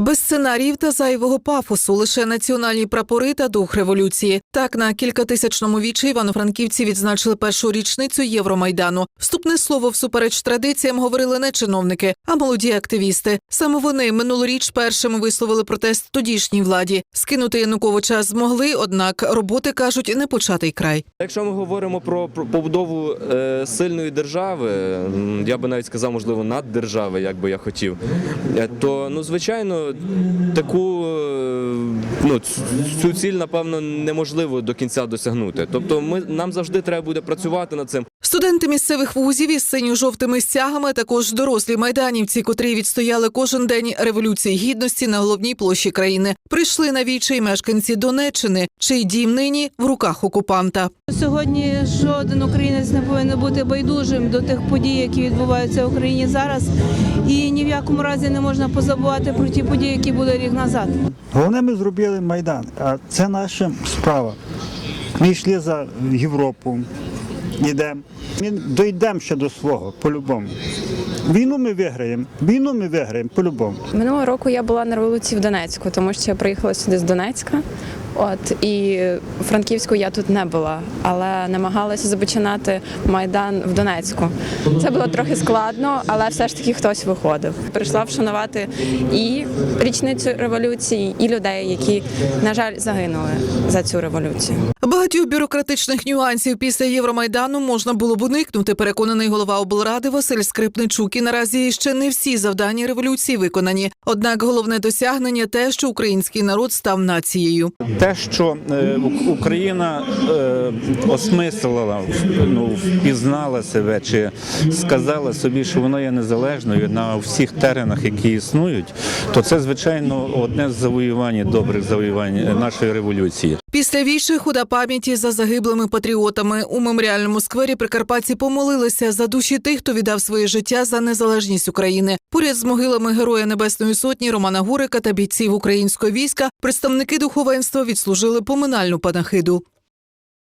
Без сценаріїв та зайвого пафосу, лише національні прапори та дух революції. Так на кількатисячному вічі івано-франківці відзначили першу річницю Євромайдану. Вступне слово всупереч традиціям говорили не чиновники, а молоді активісти. Саме вони минулоріч першими висловили протест тодішній владі. Скинути Януковича змогли, однак роботи кажуть не початий край. Якщо ми говоримо про, побудову е, сильної держави, я би навіть сказав, можливо, наддержави, як би я хотів, е, то ну звичайно таку е, ну, цю ціль, напевно, неможливо до кінця досягнути. Тобто, ми нам завжди треба буде працювати над цим. Студенти місцевих вузів із синьо-жовтими стягами, також дорослі майданівці, котрі відстояли кожен день революції гідності на головній площі країни, прийшли на вічі мешканці Донеччини, чий дім нині в руках окупанта. Сьогодні жоден українець не повинен бути байдужим до тих подій, які відбуваються в Україні зараз, і ні в якому разі не можна позабувати про ті події, які були рік назад. Головне, ми зробили Майдан, а це наша справа. Ми йшли за Європу, йдемо. Ми дійдемо ще до свого, по-любому. Війну ми виграємо, війну ми виграємо по-любому. Минулого року я була на революції в Донецьку, тому що я приїхала сюди з Донецька. От і Франківську я тут не була, але намагалася започинати майдан в Донецьку. Це було трохи складно, але все ж таки хтось виходив. Прийшла вшанувати і річницю революції, і людей, які, на жаль, загинули за цю революцію. Багатьох бюрократичних нюансів після Євромайдану можна було б уникнути, переконаний голова облради Василь Скрипничук. І наразі ще не всі завдання революції виконані. Однак головне досягнення те, що український народ став нацією. те, що е, Україна е, осмислила, ну, впізнала себе чи сказала собі, що вона є незалежною на всіх теренах, які існують, то це звичайно одне з завоювань, добрих завоювань нашої революції. Після вічі худа пам'яті за загиблими патріотами у меморіальному сквері Прикарпатці помолилися за душі тих, хто віддав своє життя за незалежність України. Поряд з могилами Героя Небесної Сотні Романа Гурика та бійців українського війська представники духовенства відслужили поминальну панахиду.